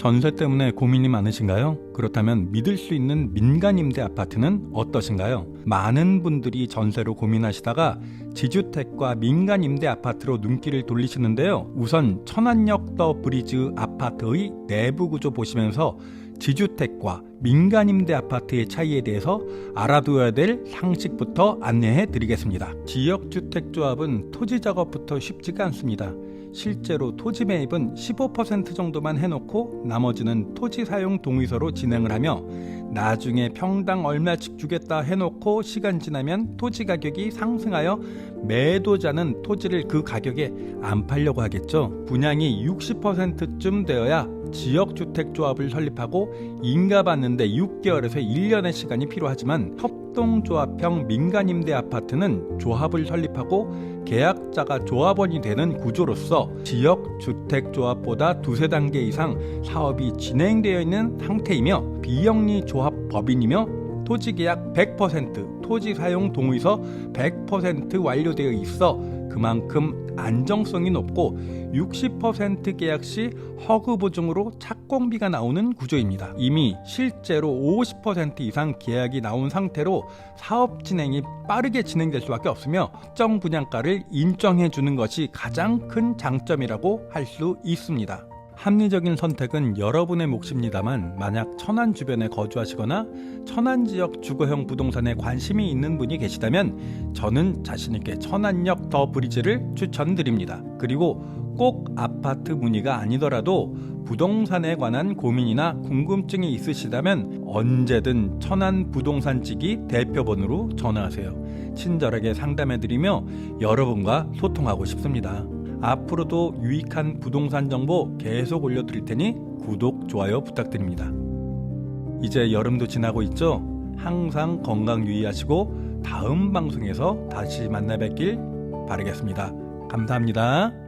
전세 때문에 고민이 많으신가요? 그렇다면 믿을 수 있는 민간 임대 아파트는 어떠신가요? 많은 분들이 전세로 고민하시다가 지주택과 민간 임대 아파트로 눈길을 돌리시는데요. 우선 천안역 더 브리즈 아파트의 내부 구조 보시면서 지주택과 민간 임대 아파트의 차이에 대해서 알아둬야 될 상식부터 안내해 드리겠습니다. 지역주택조합은 토지 작업부터 쉽지가 않습니다. 실제로 토지 매입은 15% 정도만 해놓고 나머지는 토지 사용 동의서로 진행 을 하며 나중에 평당 얼마씩 주겠다 해놓고 시간 지나면 토지 가격이 상승하여 매도자는 토지를 그 가격에 안 팔려고 하겠죠. 분양이 60%쯤 되어야 지역주택조합을 설립하고 인가받는데 6개월에서 1년의 시간이 필요하지만 협동조합형 민간임대 아파트는 조합을 설립하고 계약자가 조합원이 되는 구조로서 지역주택조합보다 두세 단계 이상 사업이 진행되어 있는 상태이며 비영리 조합 법인이며 토지 계약 100%, 토지 사용 동의서 100% 완료되어 있어 그만큼 안정성이 높고 60% 계약 시 허그 보증으로 착공비가 나오는 구조입니다. 이미 실제로 50% 이상 계약이 나온 상태로 사업 진행이 빠르게 진행될 수밖에 없으며 특정 분양가를 인정해 주는 것이 가장 큰 장점이라고 할 수 있습니다. 합리적인 선택은 여러분의 몫입니다만 만약 천안 주변에 거주하시거나 천안 지역 주거형 부동산에 관심이 있는 분이 계시다면 저는 자신있게 천안역 더 브리지를 추천드립니다. 그리고 꼭 아파트 문의가 아니더라도 부동산에 관한 고민이나 궁금증이 있으시다면 언제든 천안 부동산지기 대표번으로 전화하세요. 친절하게 상담해드리며 여러분과 소통하고 싶습니다. 앞으로도 유익한 부동산 정보 계속 올려드릴 테니 구독, 좋아요 부탁드립니다. 이제 여름도 지나고 있죠? 항상 건강 유의하시고 다음 방송에서 다시 만나 뵙길 바라겠습니다. 감사합니다.